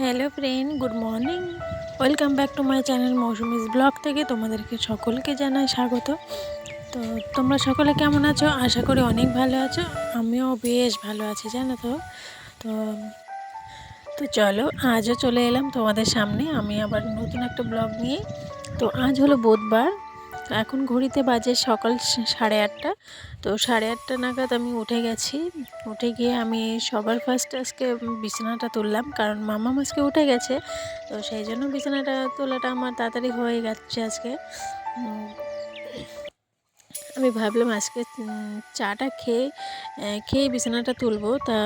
Hello friend, good morning. Welcome back to my channel Mousumi's blog থেকে তোমাদেরকে সকলকে জানাই স্বাগত। তো তোমরা সকলে কেমন আছো? আশা করি অনেক ভালো আছো। আমিও বেশ ভালো আছি, জানো তো। তো তো চলো, আজও চলে এলাম তোমাদের সামনে। আমি আবার নতুন একটা ব্লগ নিয়ে। তো আজ হলো বুধবার। এখন ঘড়িতে বাজে সকাল সাড়ে আটটা। তো সাড়ে আটটা নাগাদ আমি উঠে গেছি। উঠে গিয়ে আমি সবার ফার্স্ট আজকে বিছানাটা তুললাম। কারণ মামা আজকে উঠে গেছে। তো সেই জন্য বিছানাটা তোলাটা আমার তাড়াতাড়ি হয়ে গেছে আজকে। আমি ভাবলাম আজকে চাটা খেয়ে খেয়ে বিছানাটা তুলবো। তা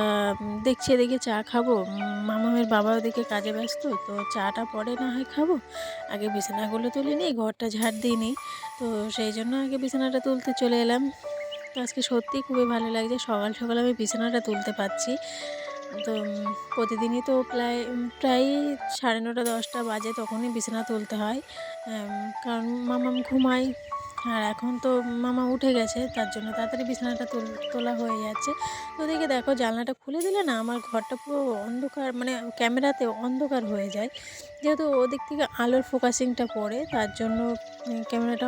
দেখছি এদিকে চা খাব। মামামের বাবা ওদিকে কাজে ব্যস্ত, তো চাটা পরে না হয় খাব। আগে বিছানাগুলো তুলে নিই, ঘরটা ঝাড় দিই তো সেই জন্য আগে বিছানাটা তুলতে চলে এলাম। তো আজকে সত্যিই খুবই ভালো লাগছে। সকাল সকাল আমি বিছানাটা তুলতে পারছি। তো প্রতিদিনই তো প্রায় প্রায় সাড়ে নটা, দশটা বাজে তখনই বিছানা তুলতে হয়। কারণ মামাম ঘুমায়। আর এখন তো মামা উঠে গেছে, তার জন্য তাড়াতাড়ি বিছানাটা তোলা হয়ে যাচ্ছে। তো ওদিকে দেখো, জানলাটা খুলে দিলে না, আমার ঘরটা পুরো অন্ধকার মানে ক্যামেরাতে অন্ধকার হয়ে যায়। যেহেতু ওদিক থেকে আলোর ফোকাসিংটা পড়ে, তার জন্য ক্যামেরাটা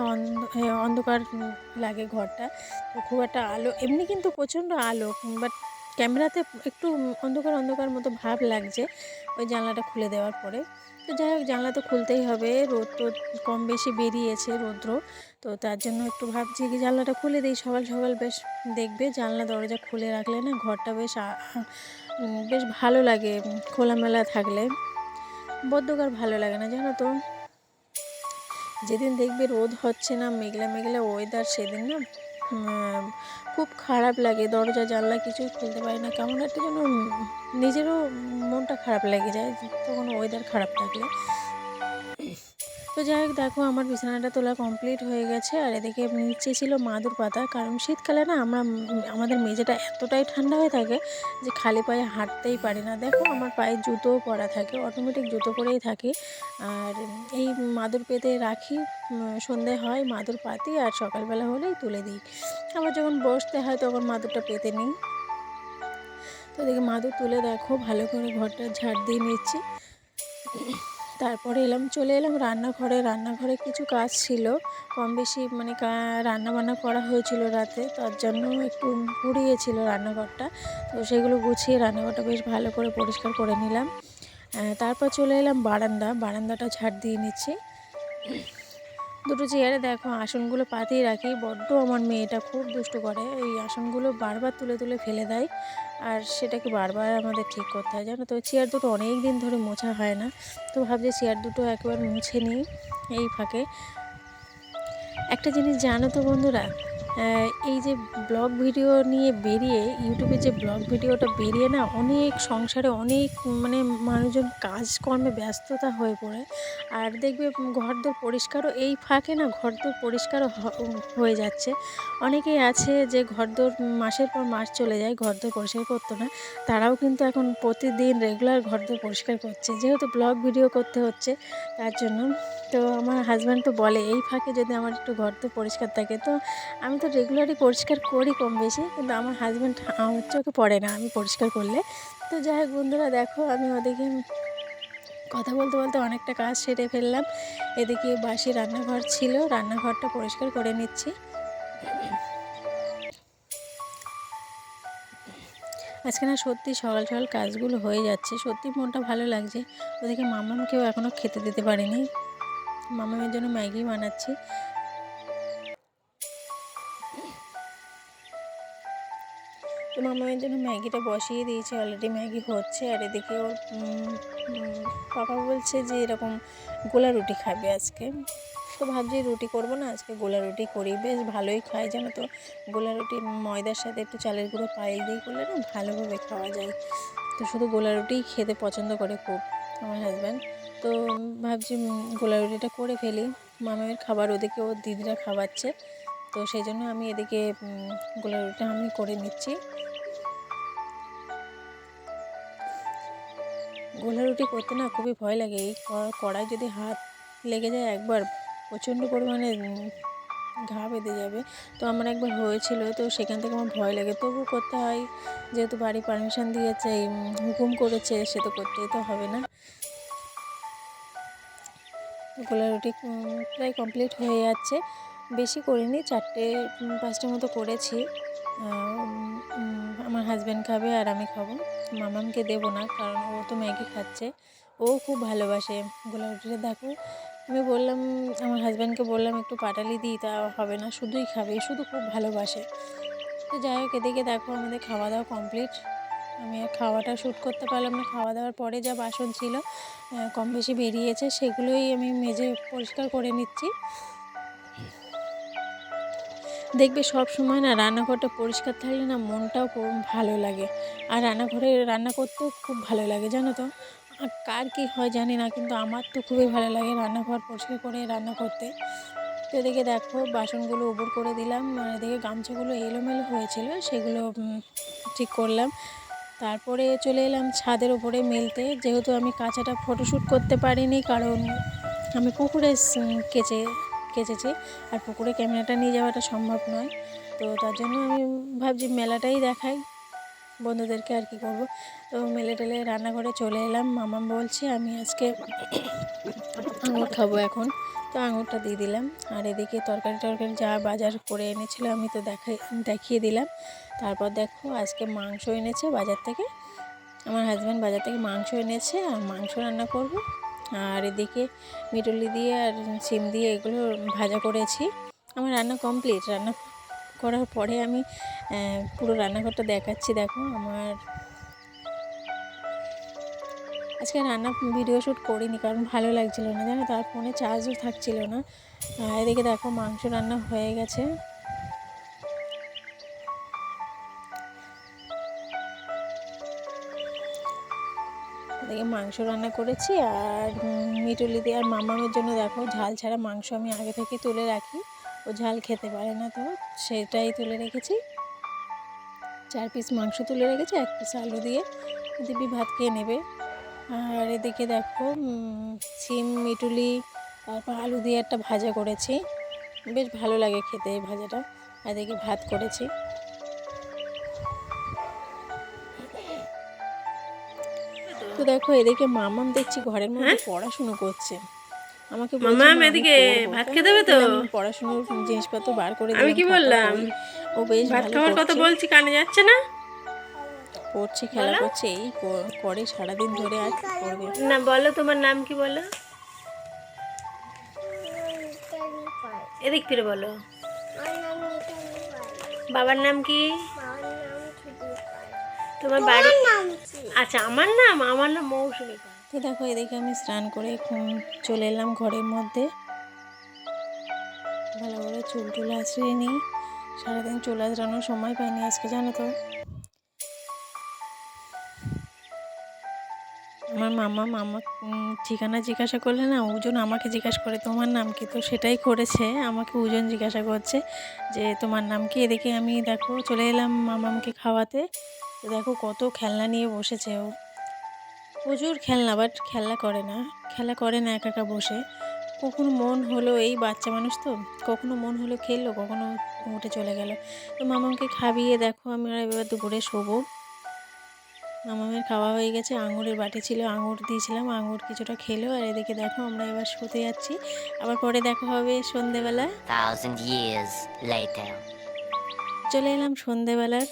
অন্ধকার লাগে ঘরটা। তো খুব একটা আলো, এমনি কিন্তু প্রচণ্ড আলো, বাট ক্যামেরাতে একটু অন্ধকার অন্ধকার মতো ভাব লাগছে ওই জানলাটা খুলে দেওয়ার পরে। তো যাই হোক, জানলা তো খুলতেই হবে, রোদ তো কম বেশি বেরিয়েছে, রৌদ্র। তো তার জন্য একটু ভাবছি কি জানলাটা খুলে দিই। সকাল সকাল বেশ দেখবে জানলা দরজা খুলে রাখলে না ঘরটা বেশ বেশ ভালো লাগে খোলামেলা থাকলে। বদ্ধকার ভালো লাগে না, জানো তো? যেদিন দেখবে রোদ হচ্ছে না, মেঘলা মেঘলা ওয়েদার সেদিন না খুব খারাপ লাগে। দরজা, জানলা কিছুই খুলতে পারি না। কেমন একটা যেন নিজেরও মনটা খারাপ লেগে যায় তখন ওয়েদার খারাপ থাকলে। তো যাই হোক, দেখো আমার বিছানাটা তোলা কমপ্লিট হয়ে গেছে আর এদিকে নিচে ছিল মাদুর পাতা। কারণ শীতকালে না আমরা আমাদের মেঝেটা এতটাই ঠান্ডা হয়ে থাকে যে খালি পায়ে হাঁটতেই পারি না। দেখো আমার পায়ে জুতোও পরা থাকে অটোমেটিক জুতো পরেই থাকে। আর এই মাদুর পেতে রাখি সন্ধে হয় মাদুর পাতি আর সকালবেলা হলেই তুলে দিই। আবার যখন বসতে হয় তখন মাদুরটা পেতে নিই। তো দেখি মাদুর তুলে দেখো, ভালো করে ঘরটা ঝাড় দিয়ে নিচ্ছি। তারপরে এলাম, চলে এলাম রান্নাঘরে। রান্নাঘরে কিছু কাজ ছিল। কম বেশি মানে রান্নাবান্না করা হয়েছিল রাতে। তার জন্য একটু পুড়িয়েছিল রান্নাঘরটা। তো সেগুলো গুছিয়ে রান্নাঘরটা বেশ ভালো করে পরিষ্কার করে নিলাম। তারপর চলে এলাম বারান্দা। বারান্দাটা ঝাড় দিয়ে নিচ্ছি। দুটো চেয়ারে দেখো আসনগুলো পাতিয়ে রাখি। বড্ড আমার মেয়েটা খুব দুষ্ট করে। এই আসনগুলো বারবার তুলে তুলে ফেলে দেয় আর সেটাকে বারবার আমাদের ঠিক করতে হয়। জানো তো, চেয়ার দুটো অনেক দিন ধরে মোছা হয় না। তো ভাবছি চেয়ার দুটো একবার মুছে নিই এই ফাঁকে। একটা জিনিস জানো তো বন্ধুরা এই যে ব্লগ ভিডিও নিয়ে বেরিয়ে, ইউটিউবে যে ব্লগ ভিডিওটা বেরিয়ে না, অনেক সংসারে অনেক মানে মানুষজন কাজকর্মে ব্যস্ততা হয়ে পড়ে। আর দেখবে ঘরদোর পরিষ্কারও, এই ফাঁকে না ঘরদোর পরিষ্কারও হয়ে যাচ্ছে। অনেকেই আছে যে ঘরদোর মাসের পর মাস চলে যায়, ঘরদোর পরিষ্কার করতো না। তারাও কিন্তু এখন প্রতিদিন রেগুলার ঘরদোর পরিষ্কার করছে। যেহেতু ব্লগ ভিডিও করতে হচ্ছে, তার জন্য তো আমার হাজব্যান্ড তো বলে, এই ফাঁকে যদি আমার একটু ঘরদোর পরিষ্কার থাকে, তো আমি তো রেগুলারই পরিষ্কার করি কম বেশি, কিন্তু আমার হাজব্যান্ড আমার চোখে পড়ে না, আমি পরিষ্কার করলে। তো যাই হোক বন্ধুরা, দেখো আমি ওদিকে কথা বলতে বলতে অনেকটা কাজ সেরে ফেললাম। এদিকে বাসি রান্নাঘর ছিল, রান্নাঘরটা পরিষ্কার করে নিচ্ছি। আজকে না সত্যি সকাল সকাল কাজগুলো হয়ে যাচ্ছে, সত্যি মনটা ভালো লাগছে। ওদিকে মামামকেও এখনও খেতে দিতে পারিনি। মামামের জন্য ম্যাগি বানাচ্ছি। মামামের জন্য ম্যাগিটা বসিয়ে দিয়েছি অলরেডি ম্যাগি হচ্ছে। আর এদিকে ওর পাপা বলছে যে এরকম গোলা রুটি খাবে আজকে। তো ভাবছি রুটি করব না, আজকে গোলা রুটি করি। বেশ ভালোই খাই জানো তো। গোলা রুটি ময়দার সাথে একটু চালের গুঁড়ো পায়ে দিয়ে করলে না ভালোভাবে খাওয়া যায়। তো শুধু গোলা রুটিই খেতে পছন্দ করে খুব আমার হাজব্যান্ড তো ভাবছি গোলা রুটিটা করে ফেলি। মামামের খাবার ওদিকে ওর দিদিরা খাওয়াচ্ছে। তো সেই জন্য আমি এদিকে গোলা রুটিটা আমি করে নিচ্ছি। গোলা রুটি করতে না খুবই ভয় লাগে। এই কড়াই যদি হাত লেগে যায় একবার, প্রচণ্ড পরিমাণে ঘা বেঁধে যাবে। তো আমার একবার হয়েছিল, তো সেখান থেকে আমার ভয় লাগে। তবু করতে হয়, যেহেতু বাড়ি পারমিশন দিয়েছে হুকুম করেছে, সে তো করতেই তো হবে না। গোলা রুটি প্রায় কমপ্লিট হয়ে যাচ্ছে। বেশি করিনি, চারটে পাঁচটা মতো করেছি। আমার হাজব্যান্ড খাবে আর আমি খাব। মামামকে দেবো না, কারণ ও তো ম্যাগি খাচ্ছে। ও খুব ভালোবাসে। গোলা রুটিটা দেখো, আমি বললাম, আমার হাজব্যান্ডকে বললাম, একটু পাটালি দিই, তা হবে না, শুধুই খাবে শুধু খুব ভালোবাসে। তো যাই হোক, এদিকে দেখো, আমাদের খাওয়া দাওয়া কমপ্লিট আমি আর খাওয়াটা শ্যুট করতে পারলাম না। খাওয়া দাওয়ার পরে যা বাসন ছিল কম বেশি বেরিয়েছে, সেগুলোই আমি মেজে পরিষ্কার করে নিচ্ছি। দেখবে সব সময় না রান্নাঘরটা পরিষ্কার থাকলে না মনটাও খুব ভালো লাগে। আর রান্নাঘরে রান্না করতেও খুব ভালো লাগে, জানো তো? কার কী হয় জানি না, কিন্তু আমার তো খুবই ভালো লাগে রান্নাঘর পরিষ্কার করে রান্না করতে। তো এদিকে দেখো বাসনগুলো উপর করে দিলাম, আর এদিকে গামছাগুলো এলোমেলো হয়েছিল, সেগুলো ঠিক করলাম। তারপরে চলে এলাম ছাদের ওপরে মেলতে, যেহেতু আমি কাঁচাটা ফটোশ্যুট করতে পারিনি, কারণ আমি পুকুরে কেচে কেচেছি। আর পুকুরে ক্যামেরাটা নিয়ে যাওয়াটা সম্ভব নয়। তো তার জন্য আমি ভাবছি মেলাটাই দেখাই। বন্ধুদেরকে আর কি করব। তো মেলে টেলে রান্নাঘরে চলে এলাম। মামা বলছে, আমি আজকে আঙুর খাব এখন। তো আঙুরটা দিয়ে দিলাম। আর এদিকে তরকারি টরকারি যা বাজার করে এনেছিল, আমি তো দেখাই, দেখিয়ে দিলাম। তারপর দেখো, আজকে মাংস এনেছে বাজার থেকে। আমার হাজব্যান্ড বাজার থেকে মাংস এনেছে, আর মাংস রান্না করব। আর এদিকে মিটুলি দিয়ে আর সিম দিয়ে এগুলো ভাজা করেছি। আমার রান্না কমপ্লিট। রান্না করার পরে আমি পুরো রান্নাঘরটা দেখাচ্ছি। দেখো আমার আজকে রান্না ভিডিও শ্যুট করিনি, কারণ ভালো লাগছিল না। জানো, তার ফোনে চার্জও থাকছিল না। এদিকে দেখো মাংস রান্না হয়ে গেছে। মাংস রান্না করেছি আর মিটুলি দিয়ে আর মামামের জন্য দেখো ঝাল ছাড়া মাংস আমি আগে থেকে তুলে রাখি। ও ঝাল খেতে পারে না তো, সেটাই তুলে রেখেছি। চার পিস মাংস তুলে রেখেছি, এক পিস আলু দিয়ে। দিবি ভাত খেয়ে নেবে। আর এদিকে দেখো সিম মিটুলি তারপর আলু দিয়ে একটা ভাজা করেছি। বেশ ভালো লাগে খেতে এই ভাজাটা। এদিকে ভাত করেছি। তো দেখো এদিকে মামাম দেখছি ঘরের মধ্যে পড়াশুনো করছে। আমাকে মামাম, এদিকে ভাত খেতে হবে তো? পড়াশুনোর জিনিসপত্র বার করে আমি কি বললাম? ও বেশ ভাত খাওয়ার কথা বলছি কানে যাচ্ছে না? পড়ছে খেলা করছে এই করে সারাদিন ধরে আর করবে? না বলো তোমার নাম কি বলো? এদিক ফিরে বলো। বাবার নাম কি? তোমার বাড়ি আচ্ছা আমার নাম আমার নাম মৌসুমী। পাল। তো দেখো এদিকে আমি স্নান করে চলে এলাম ঘরের মধ্যে। ভালো করে চুল টুল আঁচড়িয়ে নিই। সারাদিন চুল আঁচড়ানোর সময় পাইনি আজকে জানো তো? আমার মামা মামা ঠিকানা জিজ্ঞাসা করলে না ওজন আমাকে জিজ্ঞাসা করে, তোমার নাম কি? তো সেটাই করেছে। আমাকে ওজন জিজ্ঞাসা করছে যে, তোমার নাম কি? এদিকে আমি দেখো চলে এলাম মামামকে খাওয়াতে। তো দেখো কত খেলনা নিয়ে বসেছে ও। প্রচুর খেলনা বাট খেলা করে না। খেলা করে না একা একা বসে। কখনো মন হলো এই বাচ্চা মানুষ তো, কখনো মন হলো খেললো, কখনো উঠে চলে গেল। তো মামাকে খাবিয়ে দেখো আমরা এবার দুপুরে শোবো। মামামের খাওয়া হয়ে গেছে আঙুরের বাটি ছিল আঙুর দিয়েছিলাম আঙুর কিছুটা খেলো আর এদিকে দেখো আমরা এবার শুতে যাচ্ছি। আবার পরে দেখা হবে সন্ধেবেলা। চলে এলাম সন্ধেবেলার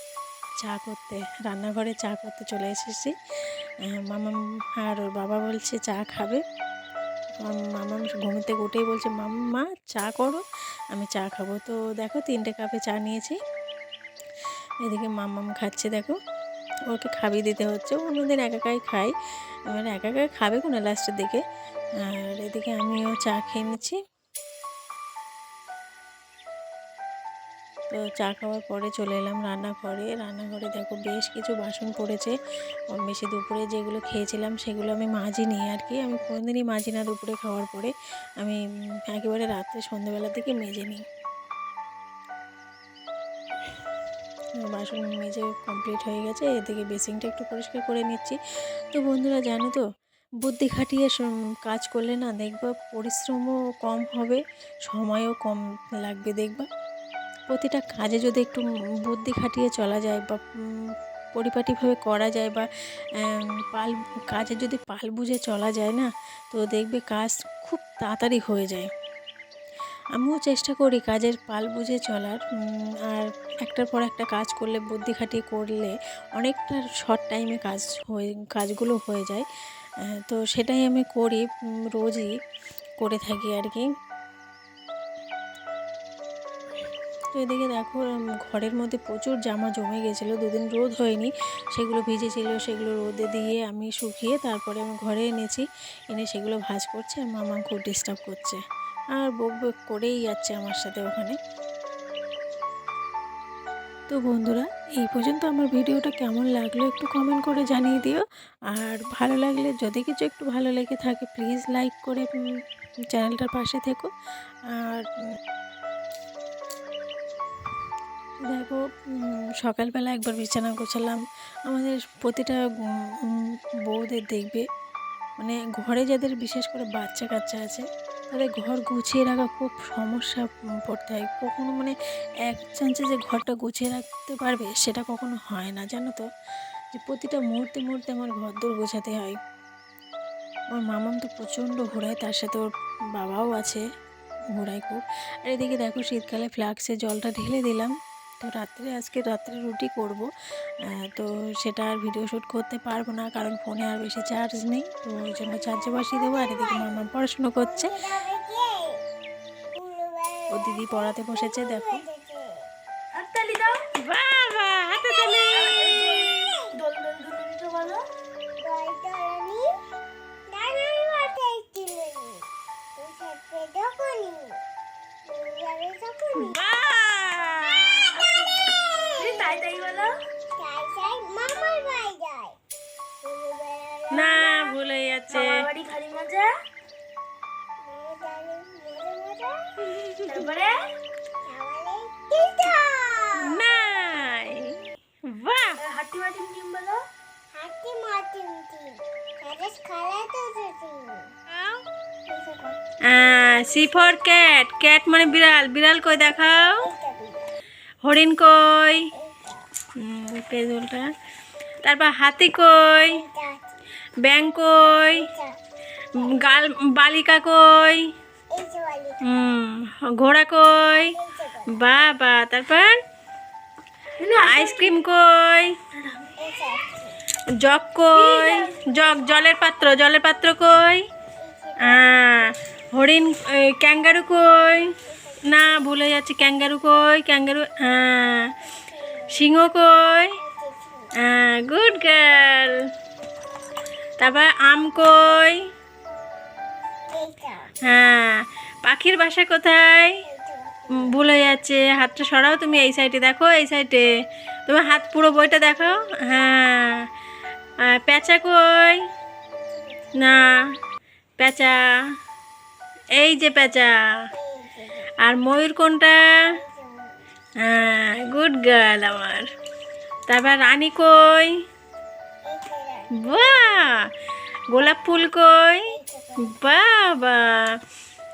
চা করতে রান্নাঘরে চা করতে চলে এসেছি। মামাম আর ওর বাবা বলছে চা খাবে। মাম- মামাম ঘুম থেকে উঠেই বলছে মাম্মা চা করো আমি চা খাব। তো দেখো তিনটে কাপে চা নিয়েছি। এদিকে মামাম খাচ্ছে দেখো। ওকে খাবিয়ে দিতে হচ্ছে। অন্যদিন একা একাই খাই। এবার একা একা খাবে কোনো লাস্টের দিকে? আর এদিকে আমিও চা খেয়ে নিচ্ছি। তো চা খাওয়ার পরে চলে এলাম রান্নাঘরে। রান্নাঘরে দেখো বেশ কিছু বাসন পড়েছে। বেশি দুপুরে যেগুলো খেয়েছিলাম সেগুলো আমি মাজিনি আর কি আমি কোনোদিনই মাজি না দুপুরে খাওয়ার পরে। আমি একেবারে রাত্রে সন্ধ্যেবেলার দিকে মেজে নিই। বাসন মেজে কমপ্লিট হয়ে গেছে। এদিকে বেসিংটা একটু পরিষ্কার করে নিচ্ছি। তো বন্ধুরা, জানো তো, বুদ্ধি খাটিয়ে কাজ করলে না দেখবা পরিশ্রমও কম হবে, সময়ও কম লাগবে দেখবা। প্রতিটা কাজে যদি একটু বুদ্ধি খাটিয়ে চলা যায় বা পরিপাটিভাবে করা যায় বা পাল, কাজে যদি পাল বুঝে চলা যায় না, তো দেখবে কাজ খুব তাড়াতাড়ি হয়ে যায়। আমিও চেষ্টা করি কাজের পাল বুঝে চলার আর একটার পর একটা কাজ করলে, বুদ্ধি খাটিয়ে করলে অনেকটা শর্ট টাইমে কাজ হয়ে, কাজগুলো হয়ে যায়। তো সেটাই আমি করি রোজই করে থাকি আর কি। তো এদিকে দেখো ঘরের মধ্যে প্রচুর জামা জমে গেছিল, দুদিন রোদ হয়নি, সেগুলো ভিজেছিল, সেগুলো রোদে দিয়ে আমি শুকিয়ে তারপরে আমি ঘরে এনেছি, এনে সেগুলো ভাজ করছে, আর মামা খুব ডিস্টার্ব করছে। আর বক বক করেই যাচ্ছে আমার সাথে ওখানে। তো বন্ধুরা, এই পর্যন্ত আমার ভিডিওটা কেমন লাগল একটু কমেন্ট করে জানিয়ে দিও। আর ভালো লাগলে, যদি কিছু একটু ভালো লেগে থাকে প্লিজ লাইক করে চ্যানেলটার পাশে থেকো। আর দেখো সকালবেলা একবার বিছানা গোছালাম। আমাদের প্রতিটা বউদের দেখবে মানে ঘরে যাদের বিশেষ করে বাচ্চা কাচ্চা আছে তাদের ঘর গুছিয়ে রাখা খুব সমস্যা পড়তে হয়। কখনো মানে এক চান্সে যে ঘরটা গুছিয়ে রাখতে পারবে সেটা কখনো হয় না, জানো তো? যে প্রতিটা মুহূর্তে মুহূর্তে আমার ঘর দৌড় গোছাতে হয়। আমার মামাম তো প্রচণ্ড ঘোরায়, তার সাথে ওর বাবাও আছে, ঘোরায় খুব। আর এদিকে দেখো শীতকালে ফ্লাক্সে জলটা ঢেলে দিলাম। তো রাত্রে, আজকে রাত্রে রুটি করব। তো সেটা আর ভিডিও শ্যুট করতে পারব না, কারণ ফোনে আর বেশি চার্জ নেই। তো ওই জন্য চার্জে বসিয়ে দেবো, আর এদিকে মামা পড়াশুনো করছে। ও দিদি পড়াতে বসেছে, দেখো। মজা। তারপরে? নাই বাহ। হাতি মাটি টিম বলো। C for cat. ক্যাট মানে বিড়াল। বিড়াল কই দেখাও। হরিণ কই? পেজলটা। তারপর হাতি কই? ব্যাং কই? গাল, বালিকা কই? ঘোড়া কই? বাবা, তারপর? আইসক্রিম কই? জগ কই? জগ, জলের পাত্র জলের পাত্র কই? হরিণ ক্যাঙ্গারু কই? না, ভুলে যাচ্ছে, ক্যাঙ্গারু কই? ক্যাঙ্গারু সিংহ কই? Good girl. তারপর আম কই? হ্যাঁ পাখির বাসা কোথায়? ভুলে যাচ্ছে হাতটা সরাও তুমি এই সাইডে দেখো এই সাইডে তোমার হাত পুরো বইটা দেখো হ্যাঁ। প্যাঁচা কই? না প্যাঁচা। এই যে প্যাঁচা। আর ময়ূর কোনটা? হ্যাঁ গুড গার্ল আমার। তারপর রানী কই? বাহ! গোলাপ ফুল কই? বাবা।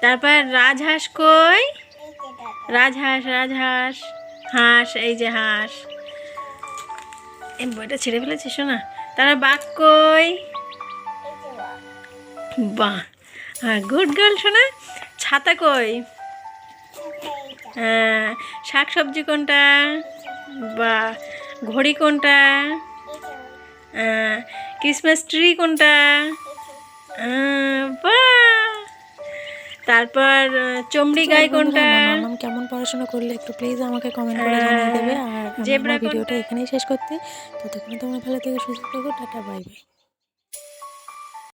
তারপর রাজহাঁস কই? রাজহাঁস রাজহাঁস, হাঁস, এই যে হাঁস। এই বইটা ছেড়ে ফেলেছি শোনা। তারপর বাঘ কই? বাহ। হ্যাঁ গুড গার্ল, শোনা। ছাতা কই? হ্যাঁ শাক সবজি কোনটা? বা ঘড়ি কোনটা? ক্রিসমাস ট্রি কোনটা? তারপর চমড়ি গাই কোনটা? নাম কেমন পড়াশোনা করলে একটু প্লিজ আমাকে কমেন্ট করে জানিয়ে দেবে। আর জেব্রা ভিডিওটা এখানেই শেষ করতে ততক্ষণ তোমরা ভালো থেকে সুস্থ থাকো টাটা বাই বাই